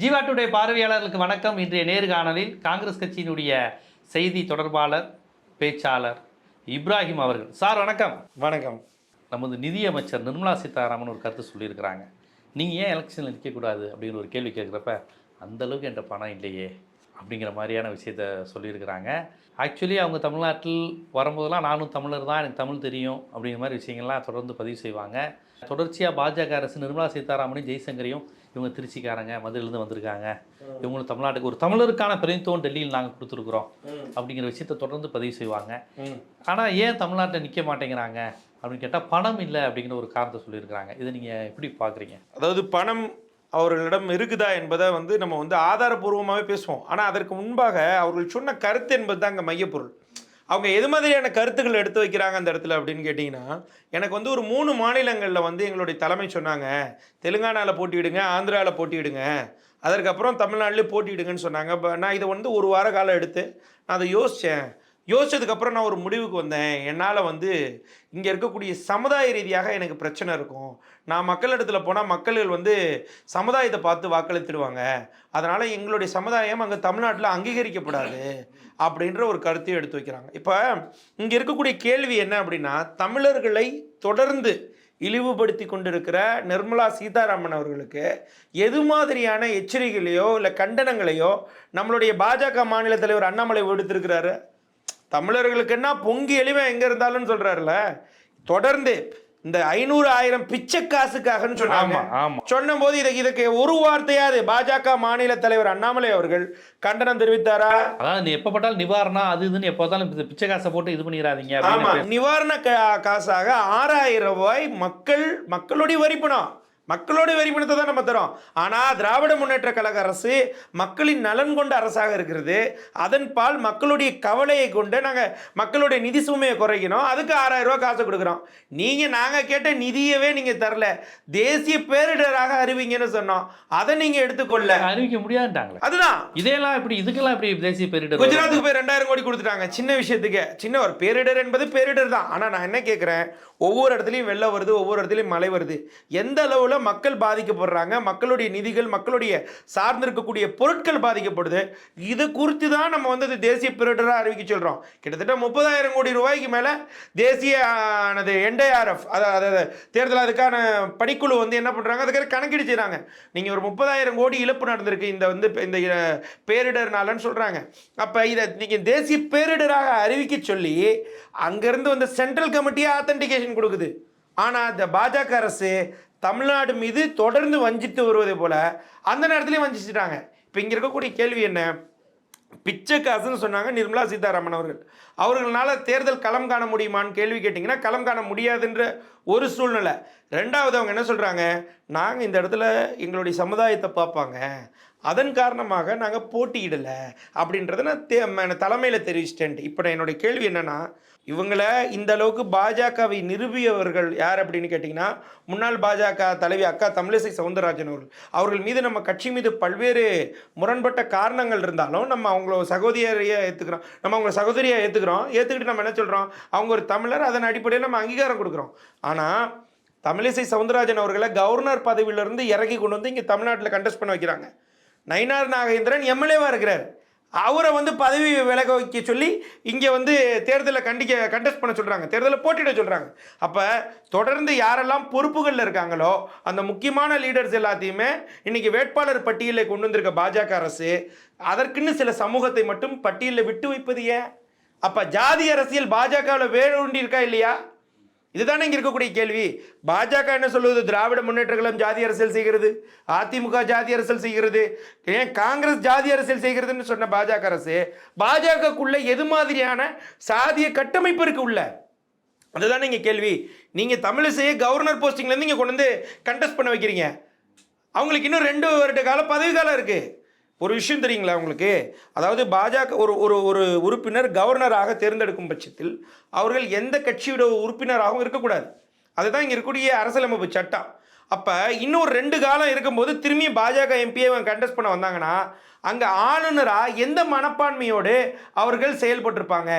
Jeeva today பார்வையாளர்களுக்கு வணக்கம். இன்றைய நேர்காணலில் காங்கிரஸ் கட்சியினுடைய செய்தி தொடர்பாளர் பேச்சாளர் இப்ராஹிம் அவர்கள். சார் வணக்கம். வணக்கம். நமது நிதியமைச்சர் நிர்மலா சீதாராமன் ஒரு கருத்து சொல்லியிருக்கிறாங்க. நீங்கள் ஏன் எலெக்ஷனில் நிற்கக்கூடாது அப்படிங்கிற ஒரு கேள்வி கேட்குறப்ப அந்த அளவுக்கு என்கிட்ட பணம் இல்லையே அப்படிங்கிற மாதிரியான விஷயத்த சொல்லியிருக்கிறாங்க. ஆக்சுவலி அவங்க தமிழ்நாட்டில் வரும்போதெல்லாம் நானும் தமிழர் தான் எனக்கு தமிழ் தெரியும் அப்படிங்கிற மாதிரி விஷயங்கள்லாம் தொடர்ந்து பதிவு செய்வாங்க. தொடர்ச்சியாக பாஜக அரசு நிர்மலா சீதாராமனையும் ஜெய்சங்கரையும் இவங்க திருச்சிக்காரங்க மதுரையிலேருந்து வந்திருக்காங்க. இவங்களும் தமிழ்நாட்டுக்கு ஒரு தமிழருக்கான பிரதித்துவம் டெல்லியில் நாங்கள் கொடுத்துருக்குறோம். அப்படிங்கிற விஷயத்தை தொடர்ந்து பதிவு செய்வாங்க. ஆனால் ஏன் தமிழ்நாட்டில் நிற்க மாட்டேங்கிறாங்க? அப்படின்னு கேட்டால் பணம் இல்லை அப்படிங்கிற ஒரு காரணத்தை சொல்லியிருக்கிறாங்க. இதை நீங்கள் எப்படி பார்க்குறீங்க? அதாவது பணம் அவர்களிடம் இருக்குதா என்பதை வந்து நம்ம வந்து ஆதாரபூர்வமாகவே பேசுவோம். ஆனால் அதற்கு முன்பாக அவர்கள் சொன்ன கருத்து என்பது தான் அங்கே மையப்பொருள். அவங்க எது மாதிரியான கருத்துக்கள் எடுத்து வைக்கிறாங்க அந்த இடத்துல அப்படின்னு கேட்டிங்கன்னா எனக்கு வந்து ஒரு மூணு மாநிலங்களில் வந்து எங்களுடைய தலைமை சொன்னாங்க. தெலுங்கானாவில் போட்டியிடுங்க ஆந்திராவில் போட்டியிடுங்க. அதற்கப்புறம் தமிழ்நாட்டிலே போட்டியிடுங்கன்னு சொன்னாங்க. நான் இதை வந்து ஒரு வார காலம் எடுத்து நான் அதை யோசித்தேன் யோசிச்சதுக்கப்புறம் நான் ஒரு முடிவுக்கு வந்தேன். என்னால் வந்து இங்கே இருக்கக்கூடிய சமுதாய ரீதியாக எனக்கு பிரச்சனை இருக்கும். நான் மக்களிடத்தில் போனால் மக்கள்கள் வந்து சமுதாயத்தை பார்த்து வாக்களித்துடுவாங்க. அதனால் எங்களுடைய சமுதாயம் அங்கே தமிழ்நாட்டில் அங்கீகரிக்கப்படாது அப்படின்ற ஒரு கருத்தையும் எடுத்து வைக்கிறாங்க. இப்போ இங்கே இருக்கக்கூடிய கேள்வி என்ன அப்படின்னா தமிழர்களை தொடர்ந்து இழிவுபடுத்தி கொண்டிருக்கிற நிர்மலா சீதாராமன் அவர்களுக்கு எது மாதிரியான எச்சரிக்கைகளையோ இல்லை கண்டனங்களையோ நம்மளுடைய பாஜக மாநில தலைவர் அண்ணாமலை விடுத்திருக்கிறாரு? தமிழர்களுக்குன்னா பொங்கி எளிமை எங்க இருந்தாலும் சொல்றாருல? தொடர்ந்து இந்த ஐநூறு ஆயிரம் பிச்சை காசுக்காகன்னு சொன்னாங்க. ஆமா. சொன்னபோது இதை இதுக்கு ஒரு வார்த்தையாவது பாஜக மாநில தலைவர் அண்ணாமலை அவர்கள் கண்டனம் தெரிவித்தாரா? அதாவது நீ எப்போ பட்டாலும் நிவாரணம் அது இதுன்னு எப்போ பார்த்தாலும் இந்த பிச்சை காசை போட்டு இது பண்ணிடாதீங்க ஆமா நிவாரண கா- காசாக ஆறாயிரம் ரூபாய் மக்கள் மக்களுடைய வரி பணம் மக்களுடைய வரி பணத்தை தான் நம்ம தரோம். ஆனால் திராவிட முன்னேற்ற கழக அரசு மக்களின் நலன் கொண்ட அரசாக இருக்கிறது. அதன் பால் மக்களுடைய கவலையை கொண்டு நாங்கள் மக்களுடைய நிதி சுமையை குறைக்கணும். அதுக்கு ஆறாயிரம் ரூபாய் காசு கொடுக்குறோம். நீங்கள் நாங்கள் கேட்ட நிதியவே நீங்கள் தரல. தேசிய பேரிடராக அறிவிங்கன்னு சொன்னோம். அதை நீங்கள் எடுத்துக்கொள்ள. அறிவிக்க முடியாதுட்டாங்களே அதுதான். இதெல்லாம் இப்படி இதுக்கெல்லாம் இப்படி தேசிய பேரிடர்? குஜராத்துக்கு போய் ரெண்டாயிரம் கோடி கொடுத்துட்டாங்க. சின்ன விஷயத்துக்கு. சின்ன ஒரு பேரிடர் என்பது பேரிடர் தான். ஆனால் நான் என்ன கேட்குறேன் ஒவ்வொரு இடத்துலையும் வெள்ளம் வருது ஒவ்வொரு இடத்துலையும் மழை வருது. எந்த அளவில் மக்கள் பாதிக்கப்படுறாங்க மக்களுடைய நிதிகள் மக்களுடைய சார்ந்திருக்கக்கூடிய பொருட்கள் பாதிக்கப்படுது. இது குறித்து தான் நம்ம வந்து தேசிய பேரிடராக அறிவிக்க சொல்கிறோம் கிட்டத்தட்ட முப்பதாயிரம் கோடி ரூபாய்க்கு மேலே தேசிய ஆனது என்டிஆர்எஃப் அதாவது தேர்தல் அதுக்கான பணிக்குழு வந்து என்ன பண்ணுறாங்க அதுக்காக கணக்கீடு செய்கிறாங்க நீங்கள் ஒரு முப்பதாயிரம் கோடி இழப்பு நடந்திருக்கு இந்த வந்து இந்த பேரிடர்னாலன்னு சொல்கிறாங்க அப்போ இதை நீங்கள் தேசிய பேரிடராக அறிவிக்க சொல்லி அங்கேருந்து வந்து சென்ட்ரல் கமிட்டியே ஆத்தன்டிகேஷன் கொடுக்குது. ஆனால் இந்த பாஜக அரசு தமிழ்நாடு மீது தொடர்ந்து வஞ்சித்து வருவதை போல அந்த நேரத்துலேயும் வஞ்சிச்சிட்டாங்க. இப்போ இங்கே இருக்கக்கூடிய கேள்வி என்ன? பிச்சை காசுன்னு சொன்னாங்க நிர்மலா சீதாராமன் அவர்கள். அவர்களால் தேர்தல் களம் காண முடியுமான்னு கேள்வி கேட்டிங்கன்னா களம் காண முடியாதுன்ற ஒரு சூழ்நிலை. ரெண்டாவது அவங்க என்ன சொல்கிறாங்க நாங்கள் இந்த இடத்துல எங்களுடைய சமுதாயத்தை பார்ப்பாங்க. அதன் காரணமாக நாங்கள் போட்டியிடலை. அப்படின்றத நான் தே தலைமையில் தெரிவிச்சிட்டேன் இப்போ என்னுடைய கேள்வி என்னென்னா இவங்கள இந்த அளவுக்கு பாஜகவை நிறுவியவர்கள் யார் அப்படின்னு கேட்டிங்கன்னா முன்னாள் பாஜக தலைவி அக்கா தமிழிசை சவுந்தரராஜன் அவர்கள். அவர்கள் மீது நம்ம கட்சி மீது பல்வேறு முரண்பட்ட காரணங்கள் இருந்தாலும் நம்ம அவங்கள சகோதரியாக ஏற்றுக்கிறோம் நம்ம அவங்கள சகோதரியாக ஏற்றுக்கிறோம் ஏற்றுக்கிட்டு நம்ம என்ன சொல்கிறோம் அவங்க ஒரு தமிழர் அதன் அடிப்படையில் நம்ம அங்கீகாரம் கொடுக்குறோம். ஆனால் தமிழிசை சவுந்தரராஜன் அவர்களை கவர்னர் பதவியிலிருந்து இறக்கி கொண்டு வந்து இங்கே தமிழ்நாட்டில் கண்டெஸ்ட் பண்ண வைக்கிறாங்க. நயினார் நாகேந்திரன் எம்எல்ஏவாக இருக்கிறார். அவரை வந்து பதவி விலக வைக்க சொல்லி இங்கே வந்து தேர்தலில் கண்டிக்க கண்டெஸ்ட் பண்ண சொல்கிறாங்க தேர்தலில் போட்டிட சொல்கிறாங்க அப்போ தொடர்ந்து யாரெல்லாம் பொறுப்புகளில் இருக்காங்களோ அந்த முக்கியமான லீடர்ஸ் எல்லாத்தையுமே இன்றைக்கி வேட்பாளர் பட்டியலில் கொண்டு வந்திருக்க பாஜக அரசு அதற்குன்னு சில சமூகத்தை மட்டும் பட்டியலில் விட்டு வைப்பது ஏன்? அப்போ ஜாதி அரசியல் பாஜகவில் வேரூண்டி இருக்கா இல்லையா? இதுதானே இங்க இருக்கக்கூடிய கேள்வி. பாஜக என்ன சொல்லுவது திராவிட முன்னேற்ற கழகம் ஜாதி அரசியல் செய்கிறது. அதிமுக ஜாதி அரசியல் செய்கிறது. ஏன் காங்கிரஸ் ஜாதி அரசியல் செய்கிறதுன்னு சொன்ன பாஜக அரசு பாஜகக்குள்ள எது மாதிரியான சாதிய கட்டமைப்பு இருக்கு உள்ள? அதுதானே இங்க கேள்வி. நீங்க தமிழிசையை கவர்னர் போஸ்டிங்ல இருந்து இங்க கொண்டு வந்து கண்டெஸ்ட் பண்ண வைக்கிறீங்க. அவங்களுக்கு இன்னும் ரெண்டு வருட கால பதவி காலம் இருக்குது ஒரு விஷயம் தெரியுங்களா உங்களுக்கு? அதாவது பாஜக ஒரு ஒரு ஒரு உறுப்பினர் கவர்னராக தேர்ந்தெடுக்கும் பட்சத்தில் அவர்கள் எந்த கட்சியோட உறுப்பினராகவும் இருக்கக்கூடாது. அதுதான் இங்கே இருக்கக்கூடிய அரசியலமைப்பு சட்டம். அப்போ இன்னும் ஒரு ரெண்டு காலம் இருக்கும்போது திரும்பி பாஜக எம்பியை கண்டஸ்ட் பண்ண வந்தாங்கன்னா அங்கே ஆளுநராக எந்த மனப்பான்மையோடு அவர்கள் செயல்பட்டிருப்பாங்க?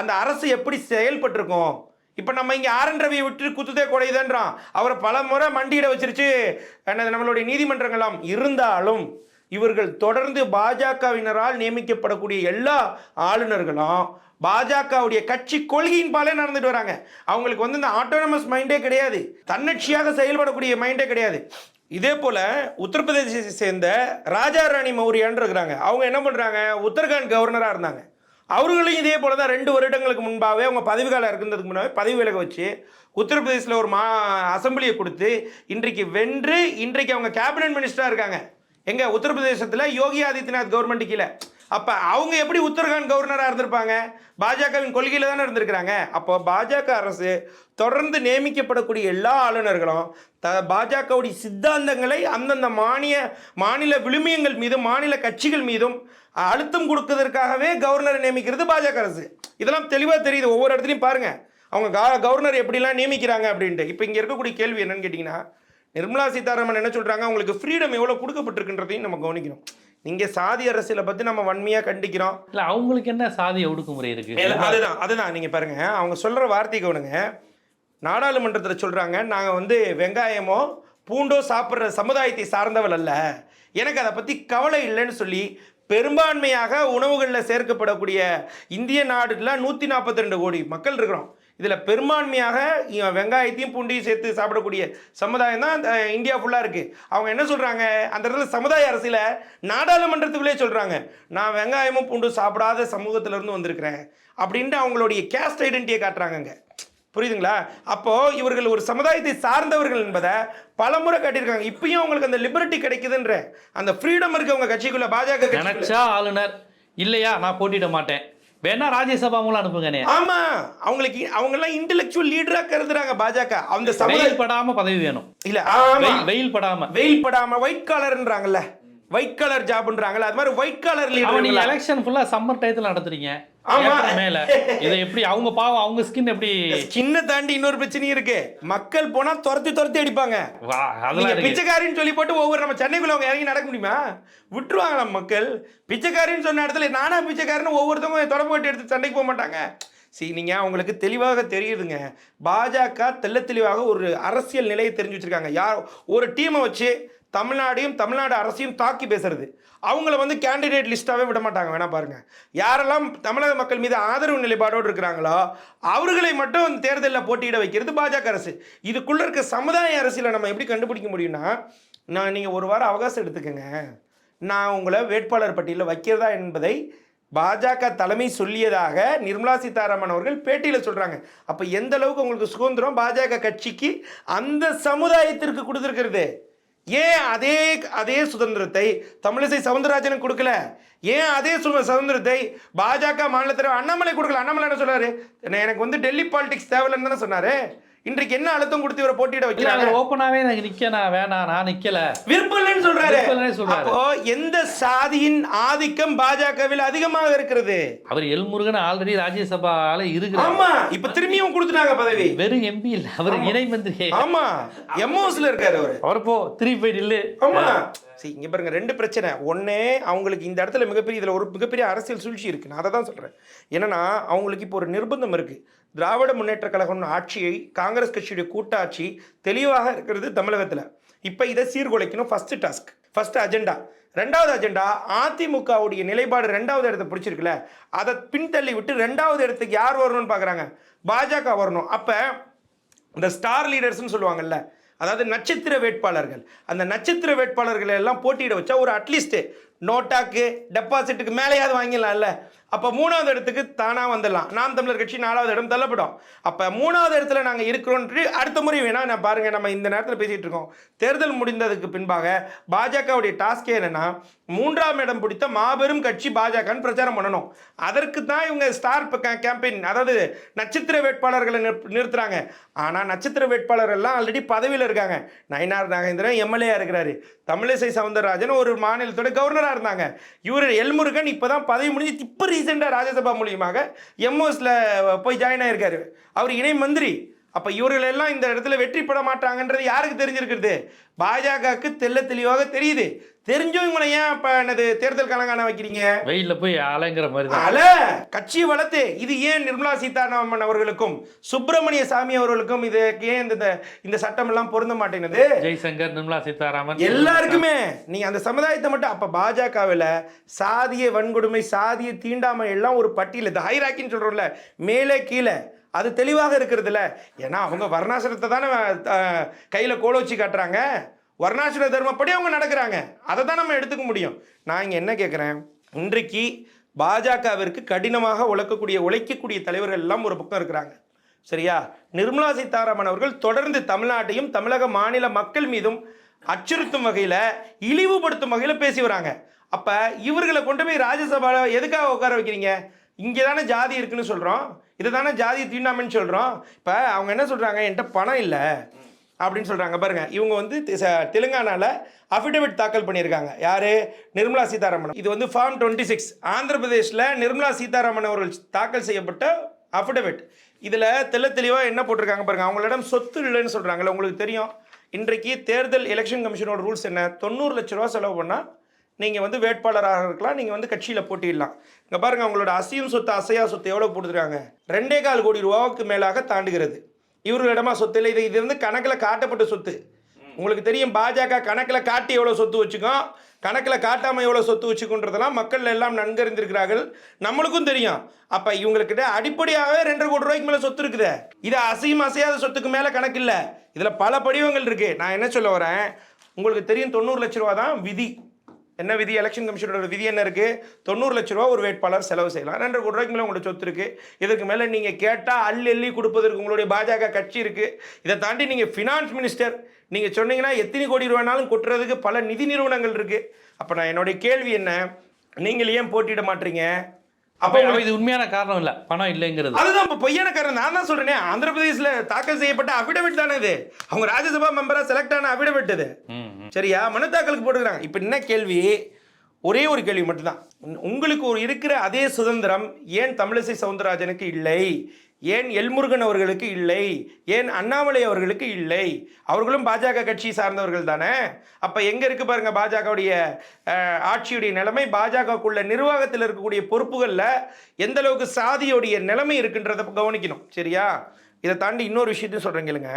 அந்த அரசு எப்படி செயல்பட்டிருக்கும்? இப்போ நம்ம இங்கே ஆர் என் ரவியை விட்டு குத்துதே குறையுதுன்றான் அவரை பல முறை மண்டியிட வச்சிருச்சு. என்னது நம்மளுடைய நீதிமன்றங்களாம் இருந்தாலும் இவர்கள் தொடர்ந்து பாஜகவினரால் நியமிக்கப்படக்கூடிய எல்லா ஆளுநர்களும் பாஜகவுடைய கட்சி கொள்கையின் பாலே நடந்துட்டு வராங்க. அவங்களுக்கு வந்து இந்த ஆட்டோனமஸ் மைண்டே கிடையாது. தன்னட்சியாக செயல்படக்கூடிய மைண்டே கிடையாது. இதே போல உத்தரப்பிரதேசத்தை சேர்ந்த ராஜா ராணி மௌரியான்னு இருக்கிறாங்க. அவங்க என்ன பண்றாங்க? உத்தரகாண்ட் கவர்னராக இருந்தாங்க. அவர்களும் இதே போல தான் ரெண்டு வருடங்களுக்கு முன்பாகவே அவங்க பதவி காலம் இருக்கிறதுக்கு முன்னாவே பதவி விலக வச்சு உத்தரப்பிரதேசில் ஒரு மா அசம்பிளியை கொடுத்து இன்றைக்கு வென்று இன்றைக்கு அவங்க கேபினட் மினிஸ்டராக இருக்காங்க. எங்க உத்தரப்பிரதேசத்தில் யோகி ஆதித்யநாத் கவர்மெண்ட் கீழே. அப்போ அவங்க எப்படி உத்தரகாண்ட் கவர்னராக இருந்திருப்பாங்க? பாஜகவின் கொள்கையில் தானே இருந்திருக்கிறாங்க. அப்போ பாஜக அரசு தொடர்ந்து நியமிக்கப்படக்கூடிய எல்லா ஆளுநர்களும் த பாஜகவுடைய சித்தாந்தங்களை அந்தந்த மானிய மாநில விழுமியங்கள் மீதும் மாநில கட்சிகள் மீதும் அழுத்தம் கொடுக்கறதற்காகவே கவர்னரை நியமிக்கிறது பாஜக அரசு. இதெல்லாம் தெளிவாக தெரியுது ஒவ்வொரு இடத்துலையும் பாருங்க. அவங்க கவர்னர் எப்படிலாம் நியமிக்கிறாங்க அப்படின்ட்டு. இப்போ இங்கே இருக்கக்கூடிய கேள்வி என்னன்னு கேட்டிங்கன்னா நிர்மலா சீதாராமன் என்ன சொல்கிறாங்க அவங்களுக்கு ஃப்ரீடம் எவ்வளோ கொடுக்கப்பட்டிருக்குன்றதையும் நம்ம கவனிக்கணும். நீங்கள் சாதி அரசியலை பற்றி நம்ம வன்மையாக கண்டிக்கிறோம். இல்ல அவங்களுக்கு என்ன சாதி ஒடுக்குமுறை இருக்கு? இல்ல, அதுதான் அதுதான். நீங்கள் பாருங்க அவங்க சொல்கிற வார்த்தை கவனுங்க. நாடாளுமன்றத்தில் சொல்கிறாங்க நாங்கள் வந்து வெங்காயமோ பூண்டோ சாப்பிட்ற சமுதாயத்தை சார்ந்தவள் அல்ல. எனக்கு அதை பற்றி கவலை இல்லைன்னு சொல்லி பெரும்பான்மையாக உணவுகளில் சேர்க்கப்படக்கூடிய இந்திய நாடுல நூற்றி நாற்பத்தி ரெண்டு கோடி மக்கள் இருக்கிறோம். இதில் பெரும்பான்மையாக வெங்காயத்தையும் பூண்டையும் சேர்த்து சாப்பிடக்கூடிய சமுதாயம் தான் இந்த இந்தியா ஃபுல்லாக இருக்குது அவங்க என்ன சொல்கிறாங்க அந்த இடத்துல சமுதாய அரசியல நாடாளுமன்றத்துக்குள்ளே சொல்கிறாங்க நான் வெங்காயமும் பூண்டும் சாப்பிடாத சமூகத்திலேருந்து வந்திருக்கிறேன் அப்படின்ட்டு அவங்களுடைய கேஸ்ட் ஐடென்டிட்டியை காட்டுறாங்கங்க. புரியுதுங்களா? அப்போது இவர்கள் ஒரு சமுதாயத்தை சார்ந்தவர்கள் என்பதை பலமுறை காட்டியிருக்காங்க. இப்பயும் அவங்களுக்கு அந்த லிபர்ட்டி கிடைக்குதுன்ற அந்த ஃப்ரீடம் இருக்கு அவங்க கட்சிக்குள்ள பாஜக கட்சிக்குள்ள. நினைச்சா ஆளுநர் இல்லையா? நான் போட்டிட மாட்டேன். வேணா ராஜ்யசபா மூலம் அனுப்புங்கண்ணே. ஆமா அவங்களுக்கு அவங்க எல்லாம் இன்டெலெக்சுவல் லீடரா கருதுறாங்க பாஜக. அந்த சமுதாய வெயில் படாம பதவி வேணும். இல்ல வெயில் படாம. வெயில் படாம ஒயிட் காலர்ன்றாங்கல்ல ஒயிட் கலர் ஜாப்ன்றாங்கல்ல அது மாதிரி ஒயிட் கலர் அவன் நீங்க லீடர் எலெக்ஷன் ஃபுல்லா சம்மர் டயத்துல நடத்துறீங்க. ஆமா. மேல. இதை எப்படி அவங்க பாவம் அவங்க ஸ்கின் எப்படி? சின்ன தாண்டி இன்னொரு பிரச்சனையும் இருக்கு. மக்கள் போனா துரத்தி துரத்தி அடிப்பாங்க. அதெல்லாம் பிச்சைக்காரின்னு சொல்லி போட்டு ஒவ்வொரு நம்ம சென்னைக்குள்ள அவங்க இறங்கி நடக்க முடியுமா? விட்டுருவாங்களா மக்கள். பிச்சைக்காரின்னு சொன்ன இடத்துல நானா பிச்சைக்காரன்னு ஒவ்வொருத்தவங்க தொடர்பு போட்டு எடுத்து சண்டைக்கு போக மாட்டாங்க. சரி நீங்கள் அவங்களுக்கு தெளிவாக தெரியுதுங்க. பாஜக தெள்ள தெளிவாக ஒரு அரசியல் நிலையை தெரிஞ்சு வச்சிருக்காங்க. யார் ஒரு டீமை வச்சு தமிழ்நாடையும் தமிழ்நாடு அரசையும் தாக்கி பேசுறது. அவங்கள வந்து கேண்டிடேட் லிஸ்ட்டாகவே விட மாட்டாங்க. வேணா பாருங்க. யாரெல்லாம் தமிழக மக்கள் மீது ஆதரவு நிலைப்பாடோடு இருக்கிறாங்களோ அவர்களை மட்டும் தேர்தலில் போட்டியிட வைக்கிறது பாஜக அரசு. இதுக்குள்ளே இருக்க சமுதாய அரசியலை நம்ம எப்படி கண்டுபிடிக்க முடியும்னா நான் நீங்கள் ஒரு வாரம் அவகாசம் எடுத்துக்கோங்க. நான் உங்களை வேட்பாளர் பட்டியலில் வைக்கிறதா என்பதை பாஜக தலைமை சொல்லியதாக நிர்மலா சீதாராமன் அவர்கள் பேட்டியில் சொல்கிறாங்க அப்போ எந்த அளவுக்கு உங்களுக்கு சுதந்திரம் பாஜக கட்சிக்கு அந்த சமுதாயத்திற்கு கொடுத்துருக்கிறது? ஏன் அதே அதே சுதந்திரத்தை தமிழிசை சவுந்தரராஜனுக்கு கொடுக்கல? ஏன் அதே சு- சுதந்திரத்தை பாஜக மாநில தலைவர் அண்ணாமலை கொடுக்கல? அண்ணாமலை என்ன சொல்றாரு? எனக்கு வந்து டெல்லி பாலிடிக்ஸ் தேவையில்லைன்னு தானே சொன்னாரு? இன்றைக்கு என்ன அழுத்தம் கொடுத்து இவரை போட்டியிட வைக்கிறாங்க? ஓப்பனாவே எனக்கு நிக்க நான் வேணாம் நான் நிக்கல. விருப்பம் இல்லைன்னு சொல்றாரு. அப்போ எந்த சாதியின் ஆதிக்கம் பாஜகவில் அதிகமாக இருக்கிறது? அவர் எல்முருகன் ஆல்ரெடி ராஜ்யசபால இருக்கிறார். ஆமா இப்ப திரும்பியும் கொடுத்துட்டாங்க பதவி. வெறும் எம்பி இல்ல அவர் இணை மந்திரி. ஆமா எம்ஓஸ்ல இருக்காரு அவரு. அவர் போ திருப்பி போய் நில்லு. ஆமா. சரி இங்கே பாருங்க ரெண்டு பிரச்சனை. ஒன்று அவங்களுக்கு இந்த இடத்துல மிகப்பெரிய இதில் ஒரு மிகப்பெரிய அரசியல் சூழ்ச்சி இருக்குது நான் அதை தான் சொல்கிறேன் என்னன்னா அவங்களுக்கு இப்போ ஒரு நிர்பந்தம் இருக்குது திராவிட முன்னேற்ற கழகம் ஆட்சியை காங்கிரஸ் கட்சியுடைய கூட்டாட்சி தெளிவாக இருக்கிறது தமிழகத்தில். இப்போ இதை சீர்குலைக்கணும் ஃபஸ்ட்டு டாஸ்க் ஃபஸ்ட்டு அஜெண்டா ரெண்டாவது அஜெண்டா அதிமுகவுடைய நிலைப்பாடு ரெண்டாவது இடத்தை பிடிச்சிருக்குல்ல? அதை பின்தள்ளி விட்டு ரெண்டாவது இடத்துக்கு யார் வரணும்னு பார்க்குறாங்க பாஜக வரணும். அப்போ இந்த ஸ்டார் லீடர்ஸ்னு சொல்லுவாங்கல்ல அதாவது நட்சத்திர வேட்பாளர்கள். அந்த நட்சத்திர வேட்பாளர்களை எல்லாம் போட்டியிட வச்சா ஒரு அட்லீஸ்ட்டு நோட்டாக்கு டெபாசிட்டுக்கு மேலேயாவது வாங்கிடலாம்ல. அப்போ மூணாவது இடத்துக்கு தானாக வந்துடலாம். நாம் தமிழர் கட்சி நாலாவது இடம் தள்ளப்படும் அப்போ மூணாவது இடத்துல நாங்கள் இருக்கிறோன்ட்டு அடுத்த முறை வேணா நான் பாருங்கள் நம்ம இந்த நேரத்தில் பேசிகிட்டு இருக்கோம். தேர்தல் முடிந்ததுக்கு பின்பாக பாஜகவுடைய டாஸ்கே என்னென்னா மூன்றாம் இடம் பிடித்த மாபெரும் கட்சி பாஜகன்னு பிரச்சாரம் பண்ணணும். அதற்கு தான் இவங்க ஸ்டார் கேம்பெயின் அதாவது நட்சத்திர வேட்பாளர்களை நிறு- நிறுத்துறாங்க. ஆனால் நட்சத்திர வேட்பாளர் எல்லாம் ஆல்ரெடி பதவியில் இருக்காங்க. நயினார் நாகேந்திரன் எம்எல்ஏ இருக்கிறாரு. தமிழிசை சவுந்தரராஜன் ஒரு மாநிலத்தோட கவர்னராக இருந்தாங்க. இவர் எல்முருகன் இப்போ தான் பதவி முடிஞ்சு இப்போ ரீசெண்டாக ராஜ்யசபா மூலியமாக எம்ஓஎஸில் போய் ஜாயின் ஆயிருக்காரு. அவர் இணை மந்திரி. அப்போ இவர்கள் எல்லாம் இந்த இடத்துல வெற்றி பெற மாட்டாங்கன்றது யாருக்கு தெரிஞ்சிருக்கிறது? பாஜகவுக்கு தெள்ள தெளிவாக தெரியுது. தெரிஞ்சும் இவங்களை ஏன் இப்போ என்னது தேர்தல் கலங்கான வைக்கிறீங்க? வெயிலில் போய் அலைங்கிற மாதிரி அல! கட்சி வளர்த்து இது ஏன் நிர்மலா சீதாராமன் அவர்களுக்கும் சுப்பிரமணிய சாமி அவர்களுக்கும் இது ஏன் இந்த இந்த சட்டம் எல்லாம் பொருந்த மாட்டேங்குது? ஜெய்சங்கர் நிர்மலா சீதாராமன் எல்லாருக்குமே! நீங்க அந்த சமுதாயத்தை மட்டும் அப்ப பாஜகவில் சாதிய வன்கொடுமை சாதிய தீண்டாமை எல்லாம் ஒரு பட்டியல் இந்த ஹைராக்கின்னு சொல்றோம்ல மேலே கீழே. அது தெளிவாக இருக்கிறதுல. ஏன்னா அவங்க வர்ணாசிரத்தை தானே கையில் கையில கோல வச்சு காட்டுறாங்க. வர்ணாசிர தர்மப்படி அவங்க நடக்கிறாங்க. அதை தான் நம்ம எடுத்துக்க முடியும். நான் இங்கே என்ன கேட்குறேன் இன்றைக்கு பாஜகவிற்கு கடினமாக உழைக்கக்கூடிய உழைக்கக்கூடிய தலைவர்கள் எல்லாம் ஒரு பக்கம் இருக்கிறாங்க. சரியா? நிர்மலா சீதாராமன் அவர்கள் தொடர்ந்து தமிழ்நாட்டையும் தமிழக மாநில மக்கள் மீதும் அச்சுறுத்தும் வகையில் இழிவுபடுத்தும் வகையில் பேசி வராங்க. அப்போ இவர்களை கொண்டு போய் ராஜ்யசபாவில் எதுக்காக உட்கார வைக்கிறீங்க? இங்கே தானே ஜாதி இருக்குன்னு சொல்கிறோம் இது தானே ஜாதி தீண்டாமைன்னு சொல்கிறோம் இப்போ அவங்க என்ன சொல்கிறாங்க என்கிட்ட பணம் இல்லை. அப்படின்னு சொல்கிறாங்க பாருங்கள் இவங்க வந்து தெலுங்கானாவில் தெலுங்கானால அஃபிடவிட் தாக்கல் பண்ணியிருக்காங்க. யார்? நிர்மலா சீதாராமன். இது வந்து ஃபார்ம் டுவெண்ட்டி சிக்ஸ் ஆந்திர பிரதேஷில் நிர்மலா சீதாராமன் அவர்கள் தாக்கல் செய்யப்பட்ட அஃபிடவிட் இதில் தெல்ல தெளிவாக என்ன போட்டிருக்காங்க பாருங்கள் அவங்களிடம் சொத்து இல்லைன்னு சொல்கிறாங்கல்ல உங்களுக்கு தெரியும். இன்றைக்கு தேர்தல் எலெக்ஷன் கமிஷனோட ரூல்ஸ் என்ன? தொண்ணூறு லட்ச ரூபா செலவு பண்ணால் நீங்கள் வந்து வேட்பாளராக இருக்கலாம் நீங்கள் வந்து கட்சியில் போட்டிடலாம் இங்கே பாருங்க அவங்களோட அசையும் சொத்து அசையா சொத்து எவ்வளோ போட்டுருக்காங்க? ரெண்டே கால் கோடி ரூபாவுக்கு மேலாக தாண்டுகிறது. இவர்களிடமா சொத்து இல்லை. இது இது வந்து கணக்கில் காட்டப்பட்ட சொத்து. உங்களுக்கு தெரியும் பாஜக கணக்கில் காட்டி எவ்வளோ சொத்து வச்சுக்கோம் கணக்கில் காட்டாமல் எவ்வளோ சொத்து வச்சுக்கோன்றதெல்லாம் மக்கள் எல்லாம் நன்கறிந்திருக்கிறார்கள். நம்மளுக்கும் தெரியும். அப்போ இவங்கக்கிட்ட அடிப்படையாகவே ரெண்டரை கோடி ரூபாய்க்கு மேலே சொத்து இருக்குது. இது அசையும் அசையாத சொத்துக்கு மேலே கணக்கு இல்லை. இதில் பல படிவங்கள் இருக்குது நான் என்ன சொல்ல வரேன்? உங்களுக்கு தெரியும் தொண்ணூறு லட்ச ரூபா தான் விதி. என்ன விதி? எலெக்ஷன் கமிஷனோட விதி என்ன இருக்கு? தொண்ணூறு லட்ச ரூபா ஒரு வேட்பாளர் செலவு செய்யலாம். ரெண்டரை கோடி ரூபாய்க்கு மேலே உங்களோட சொத்து இருக்கு. இதுக்கு மேலே நீங்கள் கேட்டால் அள்ளி அள்ளி கொடுப்பதற்கு உங்களுடைய பாஜக கட்சி இருக்கு. இதை தாண்டி நீங்கள் ஃபினான்ஸ் மினிஸ்டர் நீங்கள் சொன்னீங்கன்னா எத்தனை கோடி ரூபாய்னாலும் கொட்டுறதுக்கு பல நிதி நிறுவனங்கள் இருக்கு. அப்போ நான் என்னுடைய கேள்வி என்ன? நீங்கள் ஏன் போட்டியிட மாட்டீங்க? அப்போ இது உண்மையான காரணம் இல்லை. பணம் இல்லைங்கிறது. அதுதான் இப்போ பொய்யான காரணம். நான் தான் சொல்றேனே. ஆந்திர பிரதேசில் தாக்கல் செய்யப்பட்ட அபிடவிட் தானே இது. அவங்க ராஜ்யசபா மெம்பரா செலக்ட் ஆன அபிடவிட் இது. சரியா? மனு தாக்கலுக்கு போட்டுக்கிறாங்க. இப்போ என்ன கேள்வி? ஒரே ஒரு கேள்வி மட்டும்தான். உங்களுக்கு ஒரு இருக்கிற அதே சுதந்திரம் ஏன் தமிழிசை சவுந்தரராஜனுக்கு இல்லை? ஏன் எல்முருகன் அவர்களுக்கு இல்லை? ஏன் அண்ணாமலை அவர்களுக்கு இல்லை? அவர்களும் பாஜக கட்சி சார்ந்தவர்கள் தானே? அப்போ எங்கே இருக்கு பாருங்க பாஜகவுடைய ஆட்சியுடைய நிலைமை? பாஜகக்குள்ள நிர்வாகத்தில் இருக்கக்கூடிய பொறுப்புகளில் எந்த அளவுக்கு சாதியுடைய நிலைமை இருக்குன்றதை கவனிக்கணும். சரியா? இதை தாண்டி இன்னொரு விஷயத்தையும் சொல்கிறேன் கேளுங்க.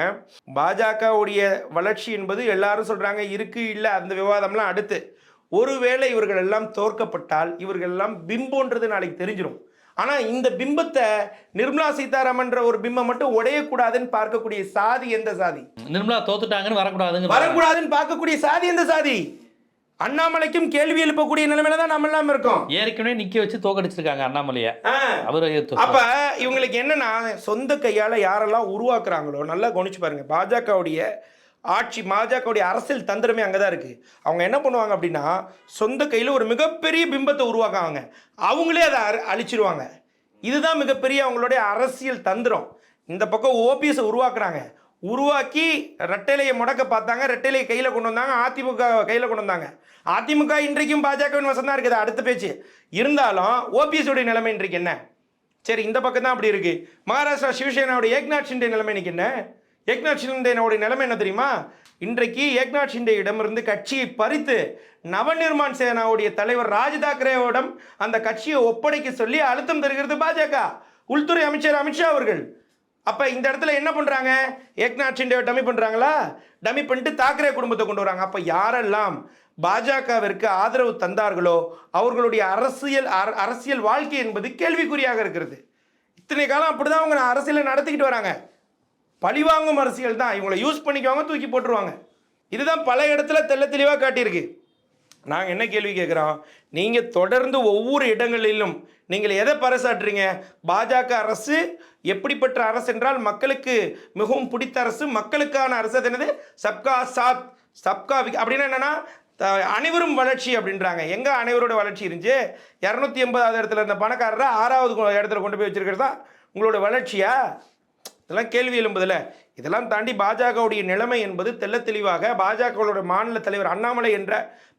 பாஜகவுடைய வளர்ச்சி என்பது எல்லாரும் சொல்கிறாங்க இருக்கு இல்லை அந்த விவாதம்லாம் அடுத்து. ஒருவேளை இவர்கள் எல்லாம் தோற்கப்பட்டால் இவர்கள் எல்லாம் பிம்போன்றது நாளைக்கு தெரிஞ்சிடும் ஆனால் இந்த பிம்பத்தை நிர்மலா சீதாராமன்ற ஒரு பிம்பம் மட்டும் உடையக்கூடாதுன்னு பார்க்கக்கூடிய சாதி எந்த சாதி? நிர்மலா தோத்துட்டாங்கன்னு வரக்கூடாதுங்க வரக்கூடாதுன்னு பார்க்கக்கூடிய சாதி எந்த சாதி? அண்ணாமலைக்கும் கேள்வி எழுப்பக்கூடிய நிலைமையில தான் நம்ம எல்லாம் இருக்கோம். ஏற்கனவே நிக்க வச்சு தோக்கடிச்சிருக்காங்க அண்ணாமலையை. அவர் அப்ப இவங்களுக்கு என்னன்னா சொந்த கையால யாரெல்லாம் உருவாக்குறாங்களோ நல்லா கவனிச்சு பாருங்க. பாஜகவுடைய ஆட்சி பாஜகவுடைய அரசியல் தந்திரமே அங்கதான் இருக்கு. அவங்க என்ன பண்ணுவாங்க அப்படின்னா சொந்த கையில ஒரு மிகப்பெரிய பிம்பத்தை உருவாக்குவாங்க. அவங்களே அதை அழி- அழிச்சிருவாங்க. இதுதான் மிகப்பெரிய அவங்களுடைய அரசியல் தந்திரம். இந்த பக்கம் ஓபிஎஸ் உருவாக்குறாங்க. உருவாக்கி ரெட்டைலையை முடக்க பார்த்தாங்க. ரெட்டைலையை கையில் கொண்டு வந்தாங்க. அதிமுக கையில் கொண்டு வந்தாங்க. அதிமுக இன்றைக்கும் பாஜகவின் வசம் தான் இருக்குது அடுத்த பேச்சு. இருந்தாலும் ஓபிஎஸுடைய நிலைமை இன்றைக்கு என்ன? சரி இந்த பக்கம் தான் அப்படி இருக்குது மகாராஷ்டிரா சிவசேனாவுடைய ஏக்நாத் ஷிண்டே நிலைமை இன்னைக்கு என்ன? ஏக்நாத் ஷிண்டேனுடைய நிலைமை என்ன தெரியுமா? இன்றைக்கு ஏக்நாத் ஷிண்டேயிடமிருந்து கட்சியை பறித்து நவநிர்மான் சேனாவுடைய தலைவர் ராஜ் தாக்கரேவிடம் அந்த கட்சியை ஒப்படைக்க சொல்லி அழுத்தம் தருகிறது பாஜக. உள்துறை அமைச்சர் அமித்ஷா அவர்கள். அப்போ இந்த இடத்துல என்ன பண்ணுறாங்க ஏக்நாத் ஷிண்டேவை டமி பண்ணுறாங்களா டமி பண்ணிட்டு தாக்கரே குடும்பத்தை கொண்டு வராங்க. அப்போ யாரெல்லாம் பாஜகவிற்கு ஆதரவு தந்தார்களோ அவர்களுடைய அரசியல் அர- அரசியல் வாழ்க்கை என்பது கேள்விக்குறியாக இருக்கிறது. இத்தனை காலம் அப்படிதான் அவங்க அரசியலை நடத்திக்கிட்டு வராங்க. பழிவாங்கும் அரசியல் தான். இவங்களை யூஸ் பண்ணிக்குவாங்க தூக்கி போட்டுருவாங்க. இதுதான் பல இடத்துல தெள்ள தெளிவாக காட்டியிருக்கு. நாங்கள் என்ன கேள்வி கேட்குறோம் நீங்கள் தொடர்ந்து ஒவ்வொரு இடங்களிலும் நீங்கள் எதை பறைசாற்றுறீங்க? பாஜக அரசு எப்படிப்பட்ட அரசு என்றால் மக்களுக்கு மிகவும் பிடித்த அரசு மக்களுக்கான அரசு. அது என்னது? சப்கா சாத் சப்கா விக் அப்படின்னா என்னன்னா அனைவரும் வளர்ச்சி அப்படின்றாங்க. எங்கே அனைவரோட வளர்ச்சி இருந்துச்சு? இரநூத்தி எண்பதாவது இடத்துல இருந்த பணக்காரரை ஆறாவது இடத்துல கொண்டு போய் வச்சிருக்கிறது தான் உங்களோட வளர்ச்சியா? இதெல்லாம் கேள்வி எழும்புதில்ல. இதெல்லாம் தாண்டி பாஜகவுடைய நிலைமை என்பது தெல்ல தெளிவாக பாஜகவோட மாநில தலைவர் அண்ணாமலை என்ற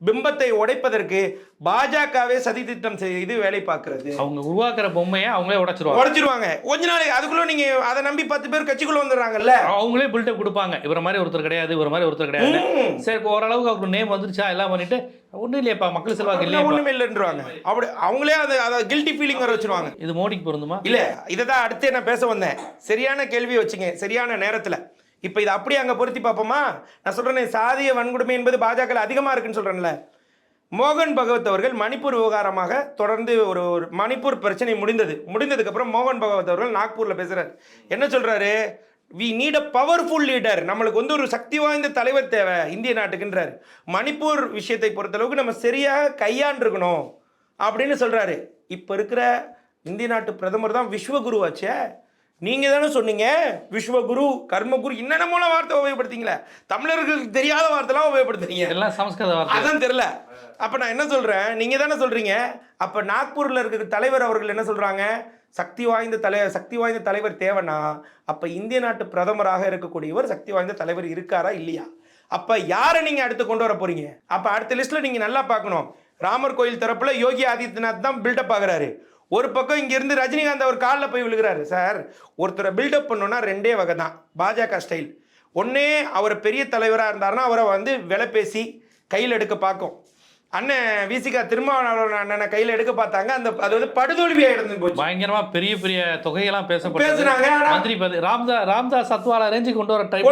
பிம்பத்தை உடைப்பதற்கு பாஜகவே சதி திட்டம் செய்து வேலை பார்க்கிறது. அவங்க உருவாக்குற பொம்மையை அவங்களே உடைச்சிருவாங்க. உடைச்சிருவாங்க. கொஞ்ச நாளைக்கு அதுக்குள்ள நீங்க அதை நம்பி பத்து பேர் கட்சிக்குள்ள வந்துடுறாங்கல்ல? அவங்களே பில்டப் கொடுப்பாங்க. இவர மாதிரி ஒருத்தர் கிடையாது இவர மாதிரி ஒருத்தர் கிடையாது சரி இப்போ ஓரளவுக்கு அவருக்கு நேம் வந்துருச்சா எல்லாம் பண்ணிட்டு ஒன்றும் இல்லையாப்பா மக்கள் செல்வாக்கு இல்லையா ஒண்ணுமே இல்லைன்றாங்க அப்படி அவங்களே அதை அதை கில்ட்டி ஃபீலிங் வர வச்சிருவாங்க. இது மோடிக்கு பொருந்துமா? இல்ல இதை தான் அடுத்து நான் பேச வந்தேன். சரியான கேள்வி வச்சுங்க சரியான நேரத்துல. இப்போ இதை அப்படியே அங்கே பொருத்தி பார்ப்போமா? நான் சொல்கிறேன் சாதிய வன்கொடுமை என்பது பாஜக அதிகமாக இருக்குன்னு சொல்கிறேன்ல மோகன் பகவத் அவர்கள் மணிப்பூர் விவகாரமாக தொடர்ந்து ஒரு ஒரு மணிப்பூர் பிரச்சனை முடிந்தது. முடிந்ததுக்கப்புறம் மோகன் பகவத் அவர்கள் நாக்பூரில் பேசுகிறார் என்ன சொல்கிறாரு we need a powerful leader நம்மளுக்கு வந்து ஒரு சக்தி வாய்ந்த தலைவர் தேவை இந்திய நாட்டுக்குன்றார். மணிப்பூர் விஷயத்தை பொறுத்தளவுக்கு நம்ம சரியாக கையாண்டிருக்கணும் அப்படின்னு சொல்கிறாரு இப்போ இருக்கிற இந்திய நாட்டு பிரதமர் தான் விஸ்வகுருவாச்சே. நீங்க தானே சொன்னீங்க? விஸ்வகுரு கர்மகுரு என்னென்னமோல வார்த்தை உபயோகப்படுத்திங்களே? தமிழர்களுக்கு தெரியாத வார்த்தைலாம் உபயோகப்படுத்துறீங்க. எல்லாம் சமஸ்கிருத வார்த்தை. அதான் தெரியல. அப்ப நான் என்ன சொல்றேன்? நீங்க தானே சொல்றீங்க? அப்ப நாக்பூர்ல இருக்கிற தலைவர் அவர்கள் என்ன சொல்றாங்க? சக்தி வாய்ந்த தலை சக்தி வாய்ந்த தலைவர் தேவைன்னா அப்ப இந்திய நாட்டு பிரதமராக இருக்கக்கூடியவர் சக்தி வாய்ந்த தலைவர் இருக்காரா இல்லையா? அப்ப யாரை நீங்க அடுத்து கொண்டு வர போறீங்க? அப்ப அடுத்த லிஸ்ட்ல நீங்க நல்லா பார்க்கணும். ராமர் கோயில் தரப்புல யோகி ஆதித்யநாத் தான் பில்டப் ஆகுறாரு. ஒரு பக்கம் இங்க இருந்து ரஜினிகாந்த் அவர் காலில் போய் விழுகிறாரு சார் ஒருத்தரை பில்டப் பண்ணோம்னா ரெண்டே வகை தான். பாஜக ஸ்டைல் ஒண்ணே அவர் பெரிய தலைவராக இருந்தாருன்னா அவரை வந்து விலை பேசி கையில் எடுக்க பார்க்கும். அண்ணன் விசிகா திருமாவளவன் அண்ணனை கையில் எடுக்க பார்த்தாங்க. அந்த அது வந்து படுதோல்வியாக இருந்து போச்சு. பயங்கரமா பெரிய பெரிய தொகையெல்லாம் பேசப்பட்டது. பேசுனாங்க, மந்திரி ராம்தா ராம்தாஸ் அத்வாலா ரேஞ்சுக்கு கொண்டு வர ட்ரை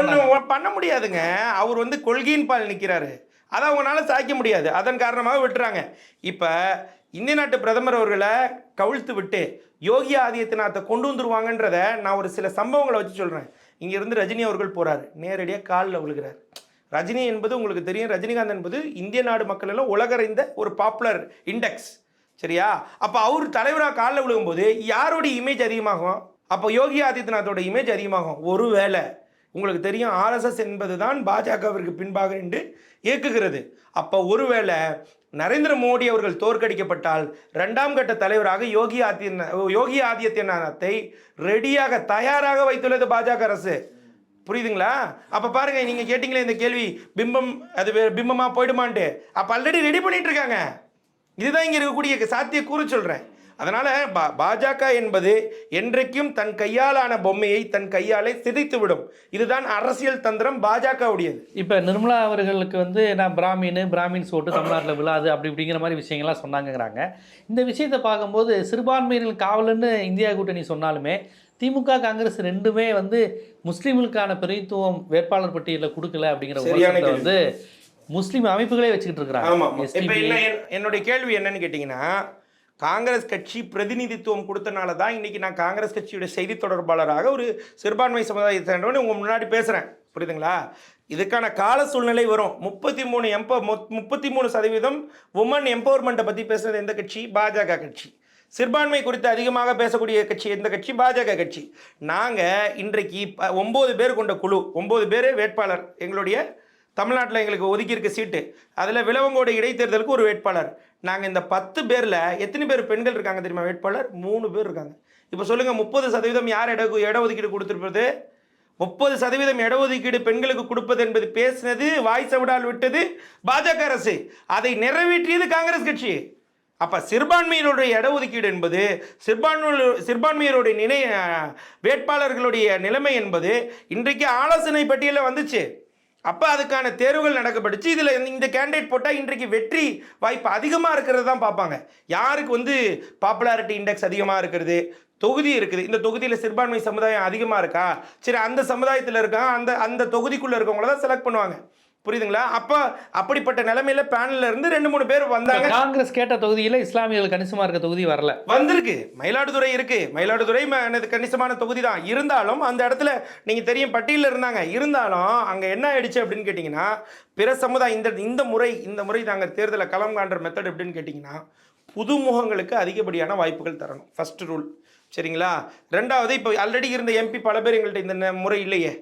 பண்ண முடியாதுங்க. அவர் வந்து கொள்கையின் பால் நிற்கிறாரு அதை அவங்களால சாய்க்க முடியாது. அதன் காரணமாக விட்டுறாங்க. இப்போ இந்திய நாட்டு பிரதமர் அவர்களை கவிழ்த்து விட்டு யோகி ஆதித்யநாத்தை கொண்டு வந்துருவாங்கன்றத நான் ஒரு சில சம்பவங்களை வச்சு சொல்கிறேன் இங்கேருந்து ரஜினி அவர்கள் போகிறார் நேரடியாக காலில் விழுகிறார். ரஜினி என்பது உங்களுக்கு தெரியும். ரஜினிகாந்த் என்பது இந்திய நாடு மக்கள் எல்லாம் உலகறிந்த ஒரு பாப்புலர் இண்டெக்ஸ் சரியா? அப்போ அவர் தலைவராக காலில் விழுகும்போது யாரோட இமேஜ் அதிகமாகும்? அப்போ யோகி ஆதித்யநாத்தோட இமேஜ் அதிகமாகும். ஒருவேளை உங்களுக்கு தெரியும் ஆர்எஸ்எஸ் என்பது தான் பாஜகவிற்கு பின்பாக என்று இயக்குகிறது. அப்போ ஒருவேளை நரேந்திர மோடி அவர்கள் தோற்கடிக்கப்பட்டால் இரண்டாம் கட்ட தலைவராக யோகி ஆதித்ய யோகி ஆதித்யநாத்தை ரெடியாக தயாராக வைத்துள்ளது பாஜக அரசு. புரியுதுங்களா? அப்போ பாருங்க நீங்கள் கேட்டிங்களே இந்த கேள்வி பிம்பம் அது வே- போயிடுமான்ட்டு. அப்போ ஆல்ரெடி ரெடி பண்ணிட்டு இருக்காங்க. இதுதான் இங்கே இருக்கக்கூடிய சாத்திய கூறு சொல்கிறேன் அதனால பா- பாஜக என்பது என்றைக்கும் தன் கையாலான பொம்மையை தன் கையாலே சிதைத்து விடும் இதுதான் அரசியல் தந்திரம் பாஜகவுடையது. இப்போ நிர்மலா அவர்களுக்கு வந்து நான் பிராமின் பிராமின்ஸ் ஓட்டு தமிழ்நாட்டில் விழாது அப்படி இப்படிங்கிற மாதிரி விஷயங்கள்லாம் சொன்னாங்கங்கிறாங்க. இந்த விஷயத்தை பார்க்கும்போது சிறுபான்மையினர் காவலன்னு இந்தியா கூட்டணி சொன்னாலுமே திமுக காங்கிரஸ் ரெண்டுமே வந்து முஸ்லீம்களுக்கான பிரதித்துவம் வேட்பாளர் பட்டியலில் கொடுக்கல அப்படிங்கிற. வந்து முஸ்லீம் அமைப்புகளே வச்சுக்கிட்டு இருக்கிறாங்க. என்னுடைய கேள்வி என்னன்னு கேட்டீங்கன்னா காங்கிரஸ் கட்சி பிரதிநிதித்துவம் கொடுத்தனால தான் இன்றைக்கி நான் காங்கிரஸ் கட்சியுடைய செய்தி தொடர்பாளராக ஒரு சிறுபான்மை சமுதாயத்தை உங்கள் முன்னாடி பேசுகிறேன் புரியுதுங்களா? இதுக்கான கால சூழ்நிலை வரும். முப்பத்தி மூணு எம்ப முப்பத்தி மூணு சதவீதம் உமன் எம்பவர்மெண்ட்டை பற்றி பேசுகிறது எந்த கட்சி? பாஜக கட்சி. சிறுபான்மை குறித்து அதிகமாக பேசக்கூடிய கட்சி எந்த கட்சி? பாஜக கட்சி. நாங்கள் இன்றைக்கு ஒம்பது பேர் கொண்ட குழு ஒம்பது பேர் வேட்பாளர் எங்களுடைய தமிழ்நாட்டில் எங்களுக்கு ஒதுக்கியிருக்க சீட்டு. அதில் விலவங்கோடு இடைத்தேர்தலுக்கு ஒரு வேட்பாளர். நாங்கள் இந்த பத்து பேரில் எத்தனை பேர் பெண்கள் இருக்காங்க தெரியுமா வேட்பாளர்? மூணு பேர் இருக்காங்க. இப்போ சொல்லுங்கள் முப்பது சதவீதம் யார் இட இடஒதுக்கீடு கொடுத்துருப்பது? முப்பது சதவீதம் இடஒதுக்கீடு பெண்களுக்கு கொடுப்பது என்பது பேசினது வாய் சவிடால் விட்டது பாஜக அரசு. அதை நிறைவேற்றியது காங்கிரஸ் கட்சி. அப்போ சிறுபான்மையினுடைய இடஒதுக்கீடு என்பது சிறுபான்மை சிறுபான்மையருடைய நினை வேட்பாளர்களுடைய நிலைமை என்பது இன்றைக்கு ஆலோசனை பட்டியலில் வந்துச்சு. அப்போ அதுக்கான தேர்வுகள் நடக்கப்பட்டுச்சு இதில் இந்த கேண்டிடேட் போட்டால் இன்றைக்கு வெற்றி வாய்ப்பு அதிகமாக இருக்கிறது தான் பார்ப்பாங்க. யாருக்கு வந்து பாப்புலாரிட்டி இண்டெக்ஸ் அதிகமாக இருக்கிறது? தொகுதி இருக்குது. இந்த தொகுதியில் சிறுபான்மை சமுதாயம் அதிகமாக இருக்கா? சரி அந்த சமுதாயத்தில் இருக்கா? அந்த அந்த தொகுதிக்குள்ளே இருக்கவங்கள தான் செலக்ட் பண்ணுவாங்க. புரியுதுங்களா? அப்போ அப்படிப்பட்ட நிலைமையில பேனல்ல இருந்து ரெண்டு மூணு பேர் வந்தாங்க. காங்கிரஸ் கேட்ட தொகுதியில் இஸ்லாமியர்கள் கணிசமாக இருக்க தொகுதி வரல. வந்திருக்கு. மயிலாடுதுறை இருக்கு. மயிலாடுதுறை கணிசமான தொகுதி தான் இருந்தாலும் அந்த இடத்துல நீங்க தெரியும் பட்டியலில் இருந்தாங்க. இருந்தாலும் அங்க என்ன ஆயிடுச்சு அப்படின்னு கேட்டிங்கன்னா பிற சமுதாயம் இந்த இந்த முறை இந்த முறை நாங்கள் தேர்தலை களம் காண்ற மெத்தட் எப்படின்னு கேட்டிங்கன்னா புதுமுகங்களுக்கு அதிகப்படியான வாய்ப்புகள் தரணும். ஃபர்ஸ்ட் ரூல் சரிங்களா? ரெண்டாவது இப்போ ஆல்ரெடி இருந்த எம்பி பல பேர் எங்கள்கிட்ட இந்த முறை இல்லையே.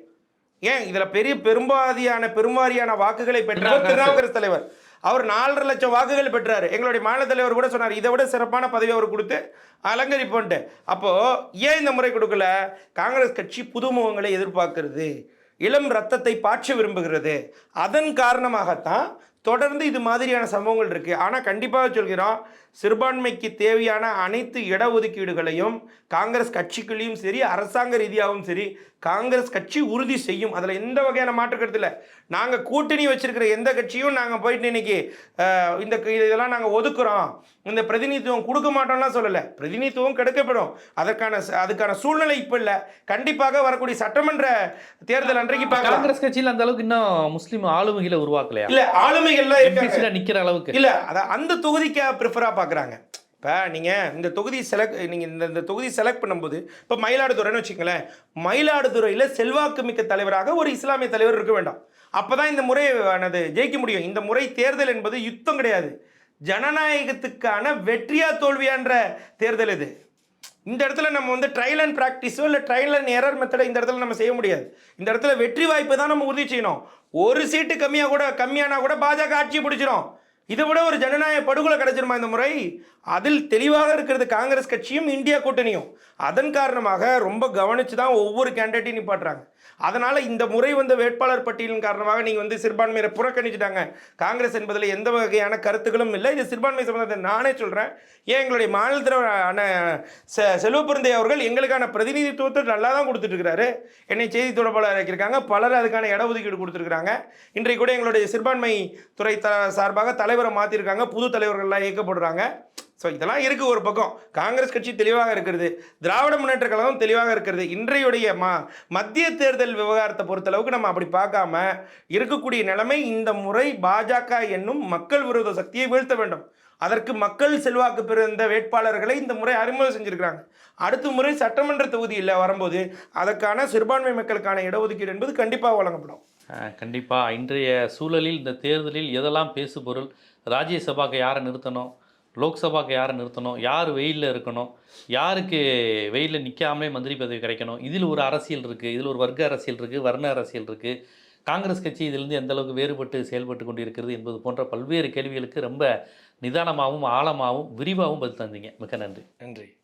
ஏன் இதுல பெரிய பெரும்பாதியான பெரும்பாரியான வாக்குகளை பெற்றவர் திருநாவுக்கரசு தலைவர். அவர் நாலரை லட்சம் வாக்குகள் பெற்றாரு. எங்களுடைய மாநில தலைவர் கூட சொன்னார். இதை விட சிறப்பான பதவி அவர் கொடுத்து அலங்கரிப்போன்ட்டு. அப்போ ஏன் இந்த முறை கொடுக்கல? காங்கிரஸ் கட்சி புதுமுகங்களை எதிர்பார்க்கிறது. இளம் ரத்தத்தை பாய்ச்ச விரும்புகிறது. அதன் காரணமாகத்தான் தொடர்ந்து இது மாதிரியான சம்பவங்கள் இருக்கு. ஆனால் கண்டிப்பாக சொல்கிறோம் சிறுபான்மைக்கு தேவையான அனைத்து இடஒதுக்கீடுகளையும் காங்கிரஸ் கட்சிக்குள்ளேயும் சரி அரசாங்க ரீதியாகவும் சரி காங்கிரஸ் கட்சி உறுதி செய்யும். அதில் எந்த வகையான மாற்று கருத்து இல்லை. நாங்கள் கூட்டணி வச்சிருக்கிற எந்த கட்சியும் நாங்கள் போயிட்டு இன்னைக்கு அஹ், இந்த இதெல்லாம் நாங்கள் ஒதுக்குறோம். இந்த பிரதிநிதித்துவம் கொடுக்க மாட்டோம்லாம் சொல்லலை. பிரதிநிதித்துவம் கிடைக்கப்படும். அதற்கான அதுக்கான சூழ்நிலை இப்போ இல்லை. கண்டிப்பாக வரக்கூடிய சட்டமன்ற தேர்தல் அன்றைக்கு காங்கிரஸ் கட்சியில் அந்த அளவுக்கு இன்னும் முஸ்லீம் ஆளுமைகளை உருவாக்கலையா? இல்ல ஆளுமைகள்லாம் இருக்காங்க. நிக்கிற அளவுக்கு. இல்ல அத அந்த தொகுதிக்கு ப்ரிஃபரா பாக்குறாங்க. இப்போ நீங்கள் இந்த தொகுதி செலக்ட் நீங்கள் இந்த இந்த தொகுதி செலக்ட் பண்ணும்போது இப்போ மயிலாடுதுறைன்னு வச்சுக்கங்களேன் மயிலாடுதுறையில் செல்வாக்கு மிக்க தலைவராக ஒரு இஸ்லாமிய தலைவர் இருக்க வேண்டாம். அப்போ தான் இந்த முறை ஆனது ஜெயிக்க முடியும். இந்த முறை தேர்தல் என்பது யுத்தம் கிடையாது. ஜனநாயகத்துக்கான வெற்றியா தோல்வியான்ற தேர்தல் இது. இந்த இடத்துல நம்ம வந்து ட்ரையல் அண்ட் ப்ராக்டிஸோ இல்லை ட்ரையல் அண்ட் எரர் மெத்தடை இந்த இடத்துல நம்ம செய்ய முடியாது. இந்த இடத்துல வெற்றி வாய்ப்பை தான் நம்ம உறுதி செய்யணும். ஒரு சீட்டு கம்மியாக கூட கம்மியானா கூட பாஜக ஆட்சி பிடிச்சிரும். இதை விட ஒரு ஜனநாயக படுகொலை கிடைச்சிருமா இந்த முறை? அதில் தெளிவாக இருக்கிறது காங்கிரஸ் கட்சியும் இந்தியா கூட்டணியும். அதன் காரணமாக ரொம்ப கவனித்து தான் ஒவ்வொரு கேண்டிடேட்டையும் நிப்பாட்டுறாங்க. அதனால் இந்த முறை வந்த வேட்பாளர் பட்டியலின் காரணமாக நீங்கள் வந்து சிறுபான்மையை புறக்கணிச்சிட்டாங்க. காங்கிரஸ் என்பதில் எந்த வகையான கருத்துக்களும் இல்லை. இது சிறுபான்மை சம்பந்தத்தை நானே சொல்கிறேன் ஏன் எங்களுடைய மாநில தலைவர் செ செல்வப்பிரந்தை அவர்கள் எங்களுக்கான பிரதிநிதித்துவத்தை நல்லா தான் கொடுத்துட்ருக்கிறாரு என்னை செய்தி தொடர்பாளர் ஆக்கியிருக்காங்க பலர் அதுக்கான இடஒதுக்கீடு கொடுத்துருக்குறாங்க. இன்றைக்கு கூட எங்களுடைய சிறுபான்மை துறை த சார்பாக தலைவரை மாற்றிருக்காங்க புது தலைவர்கள்லாம் இயக்கப்படுறாங்க. ஸோ இதெல்லாம் இருக்குது ஒரு பக்கம். காங்கிரஸ் கட்சி தெளிவாக இருக்கிறது. திராவிட முன்னேற்ற கழகம் தெளிவாக இருக்கிறது. இன்றையுடைய ம மத்திய தேர்தல் விவகாரத்தை பொறுத்தளவுக்கு நம்ம அப்படி பார்க்காம இருக்கக்கூடிய நிலைமை இந்த முறை பாஜக என்னும் மக்கள் விரோத சக்தியை வீழ்த்த வேண்டும். அதற்கு மக்கள் செல்வாக்கு பிறந்த வேட்பாளர்களை இந்த முறை அறிமுகம் செஞ்சுருக்கிறாங்க. அடுத்த முறை சட்டமன்ற தொகுதியில் வரும்போது அதற்கான சிறுபான்மை மக்களுக்கான இடஒதுக்கீடு என்பது கண்டிப்பாக வழங்கப்படும். கண்டிப்பாக இன்றைய சூழலில் இந்த தேர்தலில் எதெல்லாம் பேசுபொருள் ராஜ்யசபாக்கு யாரை நிறுத்தணும் லோக்சபாக்கு யாரை நிறுத்தணும்? யார் வெயிலில் இருக்கணும்? யாருக்கு வெயிலில் நிற்காமலே மந்திரி பதவி கிடைக்கணும்? இதில் ஒரு அரசியல் இருக்குது இதில் ஒரு வர்க்க அரசியல் இருக்குது வர்ண அரசியல் இருக்குது காங்கிரஸ் கட்சி இதிலிருந்து எந்த அளவுக்கு வேறுபட்டு செயல்பட்டு கொண்டிருக்கிறது என்பது போன்ற பல்வேறு கேள்விகளுக்கு ரொம்ப நிதானமாகவும் ஆழமாகவும் விரிவாகவும் பதில் தந்தீங்க. மிக நன்றி. நன்றி.